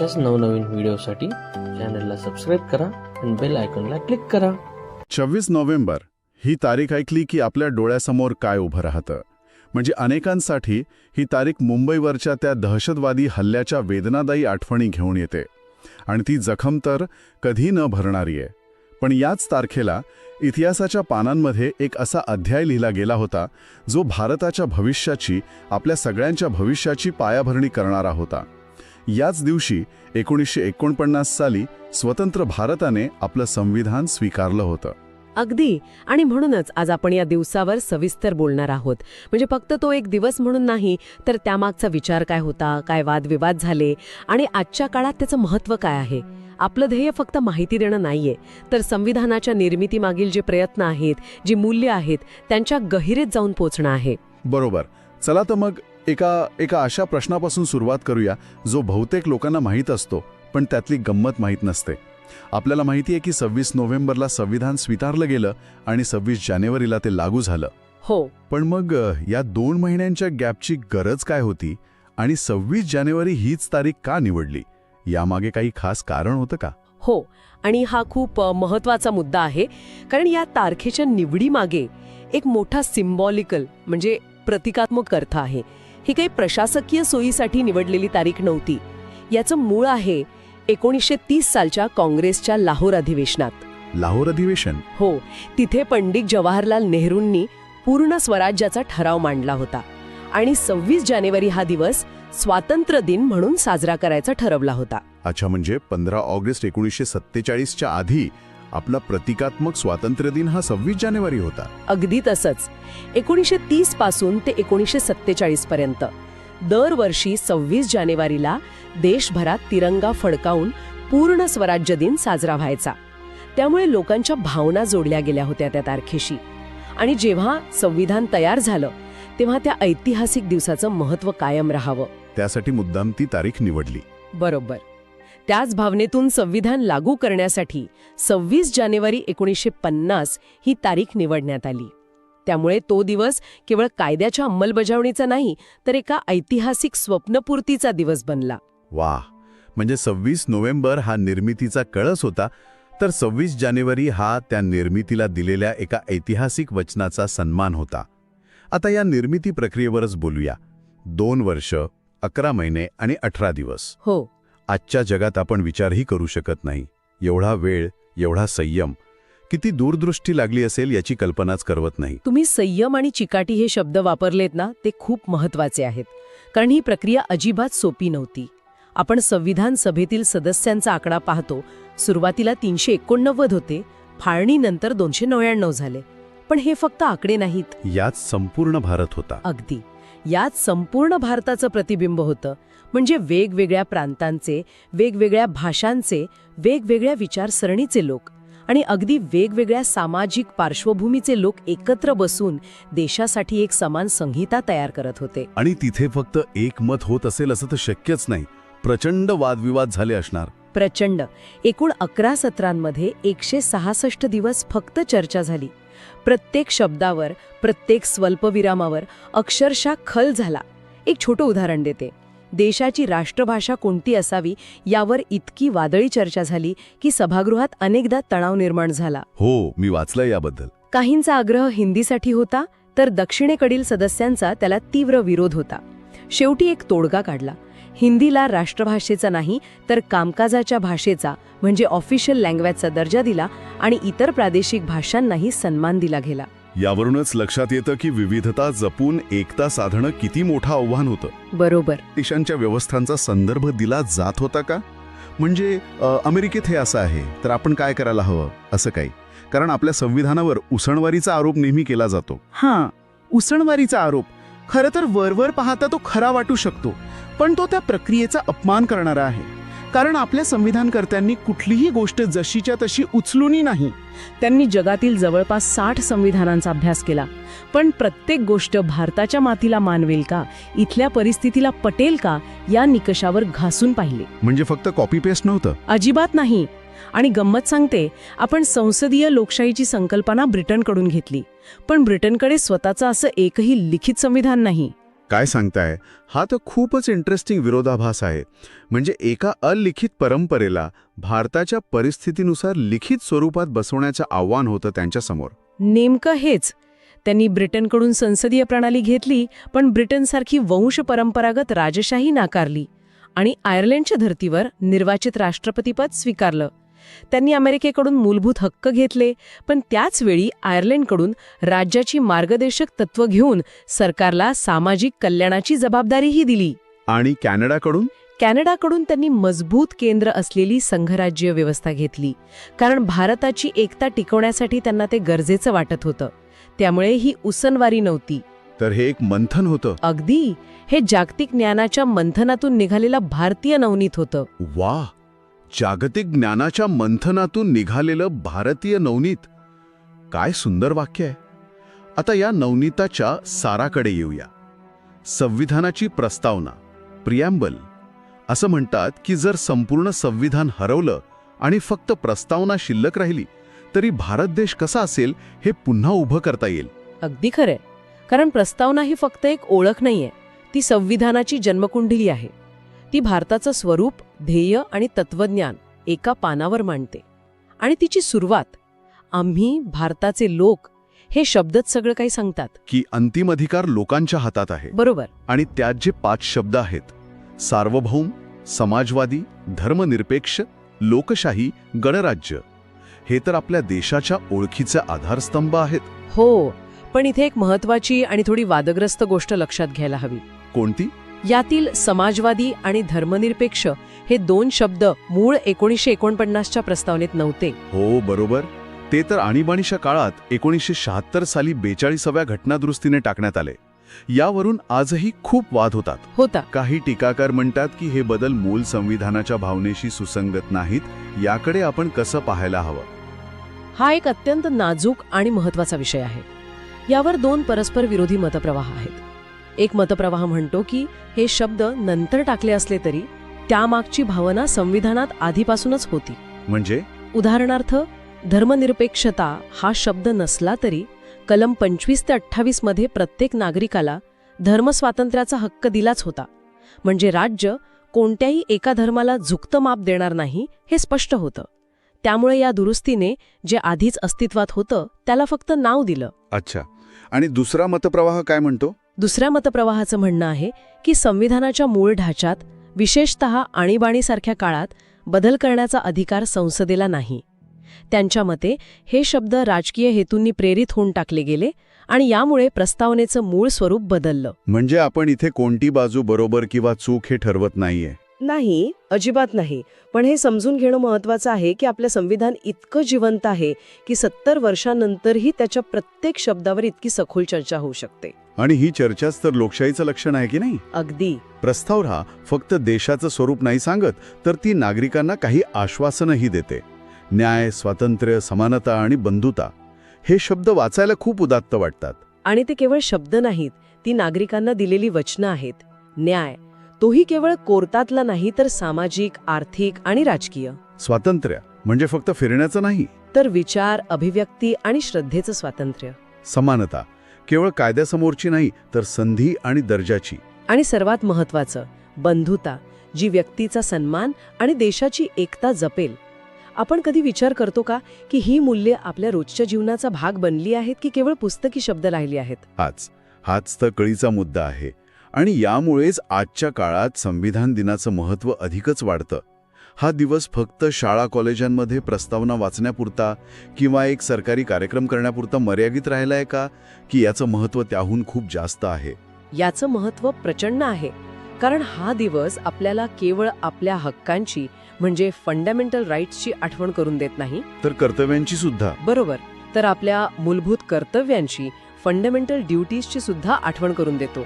अशाच नवनवीन व्हिडिओसाठी चॅनलला सबस्क्राईब करा आणि बेल आयकॉनला क्लिक करा. छव्वीस नोव्हेंबर ही तारीख ऐकली की आपल्या डोळ्यासमोर काय उभं राहतं. म्हणजे अनेकांसाठी ही तारीख मुंबईवरच्या त्या दहशतवादी हल्ल्याच्या वेदनादायी आठवणी घेऊन येते. आणि ती जखम तर कधी न भरणारी आहे. पण याच तारखेला इतिहासाच्या पानांमध्ये एक असा अध्याय लिहिला गेला होता जो भारताच्या भविष्याची आपल्या सगळ्यांच्या भविष्याची पायाभरणी करणारा होता. याच दिवशी एकोणीसशे एकोणपन्नास साली स्वतंत्र भारताने आपलं संविधान स्वीकारलं होतं. अगदी. आणि म्हणूनच आज आपण या दिवसावर सविस्तर बोलणार आहोत. म्हणजे फक्त तो एक दिवस म्हणून नाही तर त्यामागचा विचार काय होता काय वादविवाद झाले आणि आजच्या काळात त्याचं महत्त्व काय आहे? आपलं ध्येय फक्त माहिती देणं नाहीये. तर संविधानाच्या निर्मितीमागील जे प्रयत्न आहेत जी मूल्य आहेत त्यांच्या गहिरेत जाऊन पोचणं आहे. बरोबर. चला तर मग एका एका अशा प्रश्नापासून सुरुवात करूया जो बहुतेक लोकांना माहीत असतो पण त्यातली गंमत माहीत नसते. आपल्याला माहिती आहे की सव्वीस नोव्हेंबरला संविधान स्वीकारलं गेलं आणि सव्वीस जानेवारीला ते लागू झालं. हो. पण मग या दोन महिन्यांच्या गॅपची गरज काय होती आणि सव्वीस जानेवारी हीच तारीख का निवडली? यामागे काही खास कारण होतं का? हो. आणि हा खूप महत्त्वाचा मुद्दा आहे कारण या तारखेच्या निवडीमागे एक मोठा सिम्बॉलिकल म्हणजे प्रतिकात्मक अर्थ आहे. ही काही प्रशासकीय सोयीसाठी निवडलेली तारीख नव्हती. याचं मूळ आहे एकोणीसशे तीस सालच्या काँग्रेसच्या लाहोर अधिवेशनात. लाहोर अधिवेशन? हो तिथे पंडित जवाहरलाल नेहरूंनी पूर्ण स्वराज्याचा ठराव मांडला होता आणि सव्वीस जानेवारी हा दिवस स्वातंत्र्य दिन म्हणून साजरा करायचा ठरवला होता. अच्छा म्हणजे पंधरा ऑगस्ट एकोणीसशे सत्तेचाळीसच्या आधी आपला प्रतिकात्मक स्वातंत्र्य दिन हा सव्वीस जानेवारी होता. अगदी तसंच. एकोणीसशे तीसपासून ते एकोणीसशे सत्तेचाळीस पर्यंत. दरवर्षी सव्वीस जानेवारीला देशभरात तिरंगा फडकावून पूर्ण स्वराज्य दिन साजरा व्हायचा. त्यामुळे लोकांच्या भावना जोडल्या गेल्या होत्या त्या तारखेशी. आणि जेव्हा संविधान तयार झालं तेव्हा त्या ऐतिहासिक दिवसाचं महत्त्व कायम राहावं. त्यासाठी मुद्दाम ती तारीख निवडली. बरोबर. त्याच भावनेतून संविधान लागू करण्यासाठी सव्वीस जानेवारी एकोणीसशे पन्नास ही तारीख निवडण्यात आली. त्यामुळे तो दिवस केवळ कायद्याच्या अंमलबजावणीचा नाही तर एका ऐतिहासिक स्वप्नपूर्तीचा दिवस बनला. वा म्हणजे सव्वीस नोव्हेंबर हा निर्मितीचा कळस होता तर सव्वीस जानेवारी हा त्या निर्मितीला दिलेल्या एका ऐतिहासिक वचनाचा सन्मान होता. आता या निर्मिती प्रक्रियेवरच बोलूया. दोन वर्ष अकरा महिने आणि अठरा दिवस. हो. आजच्या जगात आपण विचारही करू शकत नाही. एवढा वेळ एवढा संयम किती दूरदृष्टी लागली असेल याची कल्पनाच करवत नाही. तुम्ही संयम आणि चिकाटी हे शब्द वापरलेत ना ते खूप महत्त्वाचे आहेत. कारण ही प्रक्रिया अजिबात सोपी नव्हती. आपण संविधान सभेतील सदस्यांचा आकडा पाहतो. सुरुवातीला तीनशे एकोणनव्वद होते. फाळणीनंतर दोनशे नव्याण्णव झाले. पण हे फक्त आकडे नाहीत. यात संपूर्ण भारत होता. अगदी. यात संपूर्ण भारताचं प्रतिबिंब होतं. म्हणजे वेगवेगळ्या प्रांतांचे वेगवेगळ्या भाषांचे वेगवेगळ्या विचारसरणीचे लोक. आणि अगदी वेगवेगळ्या सामाजिक पार्श्वभूमीचे लोक एकत्र बसून देशासाठी एक समान संहिता तयार करत होते. आणि तिथे फक्त एक मत होत असेल असं तर शक्यच नाही. प्रचंड वादविवाद झाले असणार. प्रचंड. एकूण अकरा सत्रांमध्ये एकशे सहासष्ट दिवस फक्त चर्चा झाली. प्रत्येक शब्दावर प्रत्येक स्वल्पविरामावर अक्षरशः खल झाला. एक छोटं उदाहरण देते. देशाची राष्ट्रभाषा कोणती असावी यावर इतकी वादळी चर्चा झाली की सभागृहात अनेकदा तणाव निर्माण झाला. हो मी वाचलंय याबद्दल. काहींचा आग्रह हिंदीसाठी होता तर दक्षिणेकडील सदस्यांचा त्याला तीव्र विरोध होता. शेवटी एक तोडगा काढला. हिंदीला राष्ट्रभाषेचा नाही तर कामकाजाच्या भाषेचा म्हणजे ऑफिशियल लँग्वेजचा दर्जा दिला आणि इतर प्रादेशिक भाषांनाही सन्मान दिला गेला. यावरूनच लक्षात येतं की विविधता जपून एकता साधणं किती मोठं आव्हान होतं. बरोबर. देशांच्या व्यवस्थांचा संदर्भ दिला जात होता का? म्हणजे अमेरिकेत हे असं आहे तर आपण काय करायला हवं? असं काही. कारण आपल्या संविधानावर उसणवारीचा आरोप नेहमी केला जातो. हां उसणवारीचा आरोप. खरं तर वरवर पाहता तो खरा वाटू शकतो पण तो त्या प्रक्रियेचा अपमान करणारा आहे. कारण आपल्या संविधानकर्त्यांनी कुठलीही गोष्ट जशीच्या तशी उचलूनही नाही. त्यांनी जगातील जवळपास साठ संविधानांचा अभ्यास केला. पण प्रत्येक गोष्ट भारताच्या मातीला मानवेल का? इथल्या परिस्थितीला पटेल का? या निकषावर घासून पाहिले. म्हणजे फक्त कॉपी पेस्ट नव्हतं? अजिबात नाही. आणि गंमत सांगते आपण संसदीय लोकशाहीची संकल्पना ब्रिटनकडून घेतली. पण ब्रिटनकडे स्वतःचं असं एकही लिखित संविधान नाही. काय सांगताय? हा तर खूपच इंटरेस्टिंग विरोधाभास आहे. म्हणजे एका अलिखित परंपरेला भारताच्या परिस्थितीनुसार लिखित स्वरूपात बसवण्याचं आव्हान होतं त्यांच्यासमोर. नेमकं हेच. त्यांनी ब्रिटनकडून संसदीय प्रणाली घेतली पण ब्रिटनसारखी वंश परंपरागत राजशाही नाकारली आणि आयर्लंडच्या धर्तीवर निर्वाचित राष्ट्रपतीपद स्वीकारलं. त्यांनी अमेरिकेकडून मूलभूत हक्क घेतले पण त्याचवेळी आयर्लंडकडून राज्याची मार्गदर्शक तत्त्व घेऊन सरकारला सामाजिक कल्याणाची जबाबदारीही दिली. आणि कॅनडाकडून? कॅनडाकडून त्यांनी मजबूत केंद्र असलेली संघराज्य व्यवस्था घेतली कारण भारताची एकता टिकवण्यासाठी त्यांना ते गरजेचं वाटत होतं. त्यामुळे ही उसनवारी नव्हती. तर हे एक मंथन होतं? अगदी. हे जागतिक ज्ञानाच्या मंथनातून निघालेलं भारतीय नवनीत होतं. वा जागतिक ज्ञानाच्या मंथनातून निघालेलं भारतीय नवनीत. काय सुंदर वाक्य आहे. आता या नवनीताच्या साराकडे येऊया. संविधानाची प्रस्तावना प्रियॅम्बल. असं म्हणतात की जर संपूर्ण संविधान हरवलं आणि फक्त प्रस्तावना शिल्लक राहिली तरी भारत देश कसा असेल हे पुन्हा उभं करता येईल. अगदी खरंय कारण प्रस्तावना ही फक्त एक ओळख नाहीये ती संविधानाची जन्मकुंडली आहे. ती भारताचं स्वरूप ध्येय आणि तत्वज्ञान एका पानावर मांडते. आणि तिची सुरुवात आम्ही भारताचे लोक हे शब्दच सगळं काही सांगतात. की अंतिम अधिकार लोकांच्या हातात आहे. बरोबर. आणि त्यात जे पाच शब्द आहेत सार्वभौम समाजवादी धर्मनिरपेक्ष लोकशाही गणराज्य हे तर आपल्या देशाच्या ओळखीचे आधारस्तंभ आहेत. हो पण इथे एक महत्वाची आणि थोडी वादग्रस्त गोष्ट लक्षात घ्यायला हवी. कोणती? यातील समाजवादी आणि धर्मनिरपेक्ष हे दोन शब्द मूळ एकोणीसशे एकोणपन्नासच्या प्रस्तावनेत नव्हते. हो बरोबर. ते तर आणीबाणीच्या काळात एकोणीसशे शहात्तर साली बेचाळीसाव्या घटनादुरुस्तीने टाकण्यात आले. यावरून आजही खूप वाद होतात. होता. काही टीकाकार म्हणतात की हे बदल मूळ संविधानाच्या भावनेशी सुसंगत नाहीत याकडे आपण कसं पाहायला हवं? हा एक अत्यंत नाजूक आणि महत्त्वाचा विषय आहे. यावर दोन परस्पर विरोधी मतप्रवाह आहेत. एक मतप्रवाह म्हणतो की हे शब्द नंतर टाकले असले तरी त्यामागची भावना संविधानात आधीपासूनच होती. म्हणजे? उदाहरणार्थ धर्मनिरपेक्षता हा शब्द नसला तरी कलम पंचवीस ते अठ्ठावीसमध्ये प्रत्येक नागरिकाला धर्मस्वातंत्र्याचा हक्क दिलाच होता. म्हणजे राज्य कोणत्याही एका धर्माला झुकतं माप देणार नाही हे स्पष्ट होतं. त्यामुळे या दुरुस्तीने जे आधीच अस्तित्वात होतं त्याला फक्त नाव दिलं. अच्छा. आणि दुसरा मतप्रवाह काय म्हणतो? दुसऱ्या मतप्रवाहाचं म्हणणं आहे की संविधानाच्या मूळ ढाच्यात विशेषत आणीबाणीसारख्या काळात बदल करण्याचा अधिकार संसदेला नाही. त्यांच्या मते हे शब्द राजकीय हेतूंनी प्रेरित होऊन टाकले गेले आणि यामुळे प्रस्तावनेचं मूळ स्वरूप बदललं. म्हणजे आपण इथे कोणती बाजू बरोबर किंवा चूक हे ठरवत नाहीये? नाही अजिबात नाही. पण हे समजून घेणं महत्वाचं आहे की आपलं संविधान इतकं जिवंत आहे की सत्तर वर्षांनंतरही त्याच्या प्रत्येक शब्दावर इतकी सखोल चर्चा होऊ शकते. आणि ही चर्चाच तर लोकशाहीचं लक्षण आहे की नाही? अगदी. प्रस्ताव हा फक्त देशाचं स्वरूप नाही सांगत तर ती नागरिकांना काही आश्वासनही देते. न्याय स्वातंत्र्य समानता आणि बंधुता हे शब्द वाचायला खूप उदात्त वाटतात. आणि ते केवळ शब्द नाहीत ती नागरिकांना दिलेली वचनं आहेत. न्याय तोही केवळ कोर्टातला नाही तर सामाजिक आर्थिक आणि राजकीय. स्वातंत्र्य म्हणजे फक्त फिरण्याचं नाही. तर विचार अभिव्यक्ती आणि श्रद्धेचं स्वातंत्र्य. समानता केवळ कायद्यासमोरची नाही तर संधी आणि दर्जाची. आणि सर्वात महत्वाचं बंधुता जी व्यक्तीचा सन्मान आणि देशाची एकता जपेल. आपण कधी विचार करतो का की ही मूल्ये आपल्या रोजच्या जीवनाचा भाग बनली आहेत की केवळ पुस्तकी शब्द राहिली आहेत? हाच हाच तर कळीचा मुद्दा आहे. आणि यामुळेच आजच्या काळात संविधान दिनाचं महत्त्व अधिकच वाढतं. हा दिवस फक्त शाळा कॉलेजांमध्ये प्रस्तावना वाचण्यापुरता किंवा एक सरकारी कार्यक्रम करण्यापुरता मर्यादित राहिला आहे का? की याचं महत्त्व त्याहून खूप जास्त आहे? याचं महत्त्व प्रचंड आहे. कारण हा दिवस आपल्याला केवळ आपल्या हक्कांची म्हणजे फंडामेंटल राईट्सची आठवण करून देत नाही? तर कर्तव्यांची सुद्धा. बरोबर. तर आपल्या मूलभूत कर्तव्यांची फंडामेंटल ड्युटीजची सुद्धा आठवण करून देतो.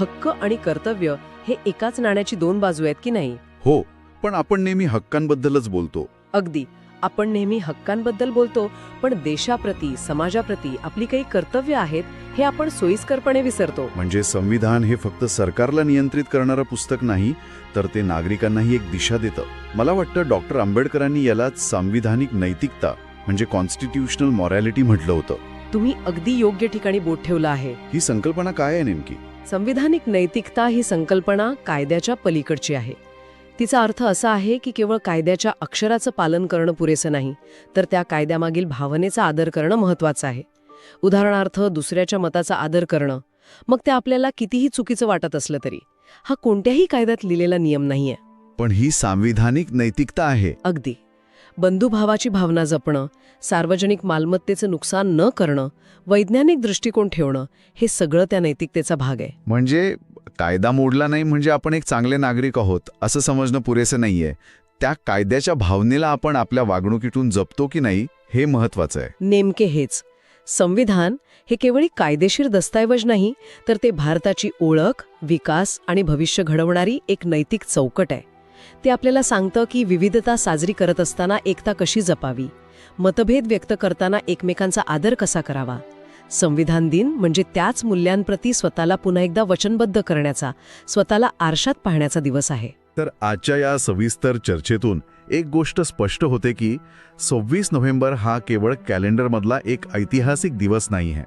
हक्क आणि कर्तव्य हे एकाच नाण्याची दोन बाजू आहेत की नाही? हो. पण आपण नेहमी हक्कांबद्दलच बोलतो. अगदी. आपण नेहमी हक्कांबद्दल बोलतो पण देशाप्रती समाजाप्रती आपली काही कर्तव्य आहेत हे आपण सोयीस्करपणे विसरतो. म्हणजे संविधान हे फक्त सरकारला नियंत्रित करणारं पुस्तक नाही तर ते नागरिकांनाही एक दिशा देतं. मला वाटतं डॉक्टर आंबेडकरांनी यालाच सांविधानिक नैतिकता म्हणजे कॉन्स्टिट्यूशनल मॉरॅलिटी म्हटलं होतं. तुम्ही अगदी योग्य ठिकाणी बोट ठेवलं आहे. ही संकल्पना काय आहे नेमकी? संविधानिक नैतिकता ही संकल्पना कायद्याच्या पलीकडची आहे. तिचा अर्थ असा आहे की केवळ कायद्याच्या अक्षराचं पालन करणं पुरेसं नाही तर त्या कायद्यामागील भावनेचा आदर करणं महत्वाचं आहे. उदाहरणार्थ दुसऱ्याच्या मताचा आदर करणं. मग ते आपल्याला कितीही चुकीचं वाटत असलं तरी. हा कोणत्याही कायद्यात लिहिलेला नियम नाहीये. पण ही सांविधानिक नैतिकता आहे. अगदी. बंधुभावाची भावना जपणं सार्वजनिक मालमत्तेचं नुकसान न करणं वैज्ञानिक दृष्टिकोन ठेवणं हे सगळं त्या नैतिकतेचा भाग आहे. म्हणजे कायदा मोडला नाही म्हणजे आपण एक चांगले नागरिक आहोत असं समजणं पुरेसं नाहीये. त्या कायद्याच्या भावनेला आपण आपल्या वागणुकीतून जपतो की नाही हे महत्वाचं आहे. नेमके हेच. संविधान हे केवळ कायदेशीर दस्तऐवज नाही तर ते भारताची ओळख विकास आणि भविष्य घडवणारी एक नैतिक चौकट आहे. ते आपल्याला सांगतं की विविधता साजरी करत असताना एकता कशी जपावी? मतभेद व्यक्त करताना एकमेकांचा आदर कसा करावा? संविधान दिन म्हणजे त्याच मूल्यांप्रती स्वतःला पुन्हा एकदा वचनबद्ध करण्याचा स्वतःला आरशात पाहण्याचा दिवस आहे. तर आजच्या या सविस्तर चर्चेतून एक गोष्ट स्पष्ट होते की सव्वीस नोव्हेंबर हा केवळ कॅलेंडरमधला एक ऐतिहासिक दिवस नाही आहे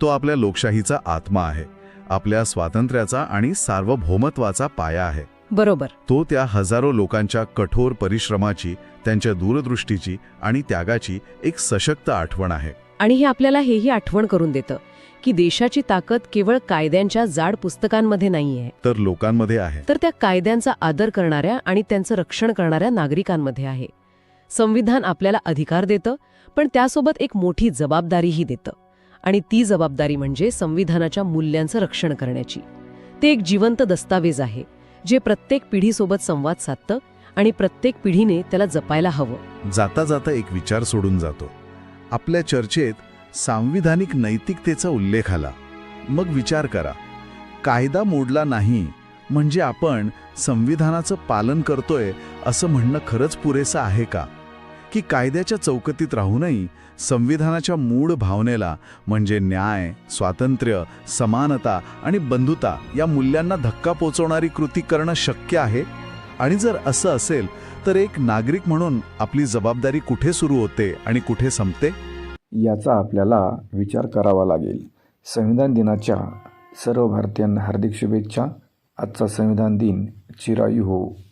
तो आपल्या लोकशाहीचा आत्मा आहे आपल्या स्वातंत्र्याचा आणि सार्वभौमत्वाचा पाया आहे. बरोबर. तो त्या हजारो लोकांच्या कठोर परिश्रमाची त्यांच्या दूरदृष्टीची आणि त्यागाची एक सशक्त आठवण आहे. आणि हे आपल्याला हेही आठवण करून देतं की देशाची ताकद केवळ कायद्यांच्या जाड पुस्तकांमध्ये नाहीये. तर लोकांमध्ये आहे. तर त्या कायद्यांचा आदर करणाऱ्या आणि त्यांचं रक्षण करणाऱ्या नागरिकांमध्ये आहे. संविधान आपल्याला अधिकार देतं पण त्यासोबत एक मोठी जबाबदारीही देतं. आणि ती जबाबदारी म्हणजे संविधानाच्या मूल्यांचं रक्षण करण्याची. ते एक जिवंत दस्तावेज आहे जे प्रत्येक पिढीसोबत संवाद साधतं आणि प्रत्येक पिढीने त्याला जपायला हवं. जाता जाता एक विचार सोडून जातो. आपल्या चर्चेत सांविधानिक नैतिकतेचा उल्लेख आला. मग विचार करा कायदा मोडला नाही म्हणजे आपण संविधानाचं पालन करतोय असं म्हणणं खरंच पुरेसं आहे का? की कायद्याच्या चौकटीत राहूनही संविधानाच्या मूळ भावनेला म्हणजे न्याय स्वातंत्र्य समानता आणि बंधुता या मूल्यांना धक्का पोचवणारी कृती करणं शक्य आहे? आणि जर असं असेल तर एक नागरिक म्हणून आपली जबाबदारी कुठे सुरू होते आणि कुठे संपते? याचा आपल्याला विचार करावा लागेल. संविधान दिनाच्या सर्व भारतीयांना हार्दिक शुभेच्छा. आजचा संविधान दिन चिरायू हो.